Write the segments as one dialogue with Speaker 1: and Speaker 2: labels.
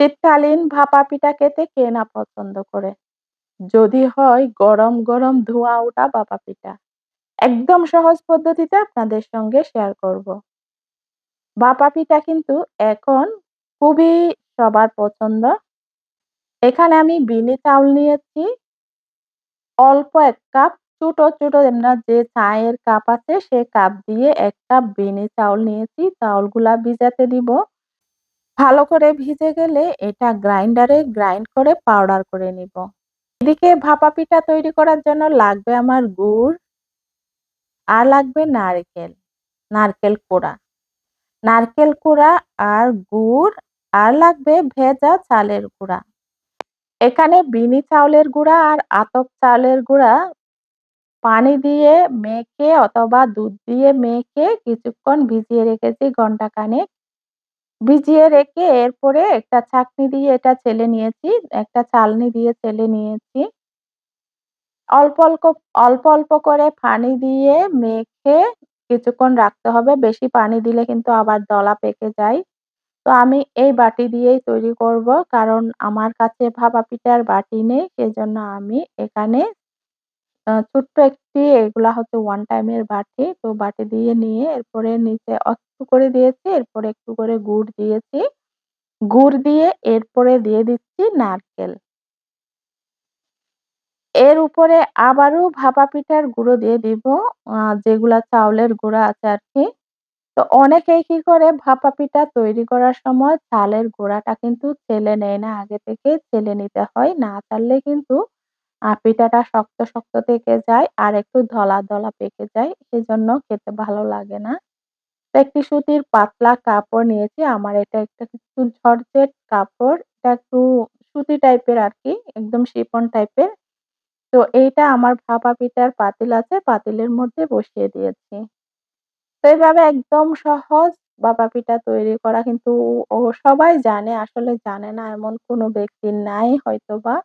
Speaker 1: শীতকালীন ভাপা পিঠা খেতে কে না পছন্দ করে? যদি হয় গরম, গরম ধোঁয়া ওঠা ভাপা পিঠা। একদম সহজ পদ্ধতিতে আপনাদের সঙ্গে শেয়ার করব। ভাপা পিঠা কিন্তু এখন খুবই সবার পছন্দ। এখানে আমি বিনি চাউল নিয়েছি। অল্প এক কাপ ছোট, ছোট আমরা যে চায়ের কাপ আছে সে কাপ দিয়ে এক কাপ বিনি চাউল নিয়েছি। চাউলগুলা ভিজাতে দিব। ভালো করে ভিজে গেলে এটা গ্রাইন্ডারে গ্রাইন্ড করে পাউডার করে নিব। এদিকে ভাপা পিঠা তৈরি করার জন্য লাগবে আমার গুড় আর লাগবে নারকেল, নারকেল কোড়া। নারকেল কোড়া আর গুড় আর লাগবে ভেজা চালের গুঁড়া। এখানে বিনি চাউলের গুঁড়া আর আতপ চালের গুঁড়া পানি দিয়ে মেখে অথবা দুধ দিয়ে মেখে কিছুক্ষণ ভিজিয়ে রেখেছি ঘণ্টা খানেক। ভিজিয়ে রেখে এরপরে একটা ছাঁকনি দিয়ে এটা ছেলে নিয়েছি। একটা চালনি দিয়ে ছেলে নিয়েছি। অল্প, অল্প অল্প, অল্প করে পানি দিয়ে মেখে কিছুক্ষণ রাখতে হবে। বেশি পানি দিলে কিন্তু আবার দলা পেকে যায়। তো আমি এই বাটি দিয়েই তৈরি করব। কারণ আমার কাছে ভাপা পিঠার বাটি নেই। সেজন্য আমি এখানে ছোট্ট একটি এগুলা হচ্ছে ওয়ান টাইম এর বাটি। তো বাটি দিয়ে নিয়ে এরপরে নিচে একটু করে দিয়েছি, এরপরে একটু করে গুড় দিয়েছি। গুড় দিয়ে এরপরে দিয়ে দিচ্ছি নারকেল। এর উপরে আবারও ভাপা পিঠার গুঁড়ো দিয়ে দিব। যেগুলা চাউলের গুঁড়া আছে আরকি। তো অনেকেই কি করে ভাপা পিঠা তৈরি করার সময় চালের গুঁড়াটা কিন্তু চেলে নেয় না আগে থেকে চেলে নিতে হয়। না চাললে কিন্তু আ পিঠাটা শক্ত, শক্ত থেকে যায় আর একটু ধলা, ধলা পেকে যায়। সেজন্য খেতে ভালো লাগে না। একটি সুতির পাতলা কাপড় নিয়েছি। আমার এটা একটা একটু ঝরঝেট কাপড়। এটা একটু সুতি টাইপের আরকি। একদম শিফন টাইপের। তো এইটা আমার ভাপা পিঠার পাতিল আছে, পাতিলের মধ্যে বসিয়ে দিয়েছি। তো এইভাবে একদম সহজ ভাপা পিঠা তৈরি করা কিন্তু ও সবাই জানে। আসলে জানে না এমন কোনো ব্যক্তি নাই হয়তোবা।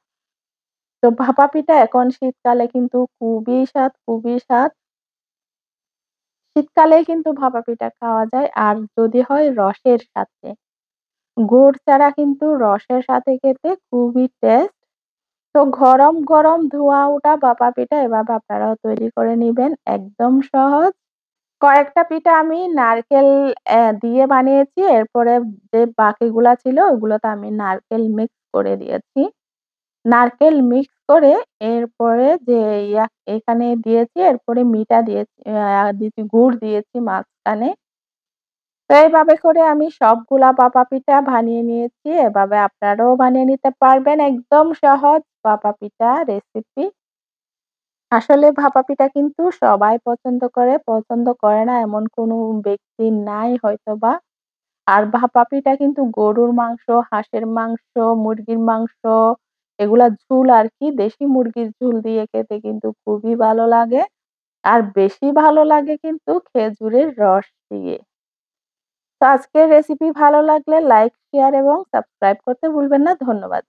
Speaker 1: তো ভাপা পিঠা এখন শীতকালে কিন্তু খুবই স্বাদ, খুবই স্বাদ। শীতকালেই কিন্তু ভাপা পিঠা খাওয়া যায়। আর যদি হয় রসের সাথে। গুড় ছাড়া কিন্তু রসের সাথে খেতে খুবই টেস্ট। তো গরম, গরম ধোঁয়া ওঠা ভাপা পিঠা এভাবে আপনারাও তৈরি করে নিবেন। একদম সহজ। কয়েকটা পিঠা আমি নারকেল অ্যা দিয়ে বানিয়েছি। এরপরে যে বাকিগুলা ছিল ওগুলোতে আমি নারকেল মিক্স করে দিয়েছি। নারকেল মিক্স করে এরপরে যে ইয়া এখানে দিয়েছি এরপরে মিঠা দিয়েছি দিয়েছি গুড় দিয়েছি মাঝখানে। তো এইভাবে করে আমি সবগুলা ভাপা পিঠা বানিয়ে নিয়েছি। এভাবে আপনারাও বানিয়ে নিতে পারবেন। একদম সহজ ভাপা পিঠা রেসিপি। আসলে ভাপা পিঠা কিন্তু সবাই পছন্দ করে। পছন্দ করে না এমন কোনো ব্যক্তি নাই হয়তোবা। আর ভাপা পিঠা কিন্তু গরুর মাংস, হাঁসের মাংস, মুরগির মাংস এগুলা ঝুল আর কি দেশি মুরগির ঝুল দিয়ে খেতে কিন্তু খুবই ভালো লাগে। আর বেশি ভালো লাগে কিন্তু খেজুরের রস দিয়ে। তো আজকের রেসিপি ভালো লাগলে লাইক, শেয়ার এবং সাবস্ক্রাইব করতে ভুলবেন না। ধন্যবাদ।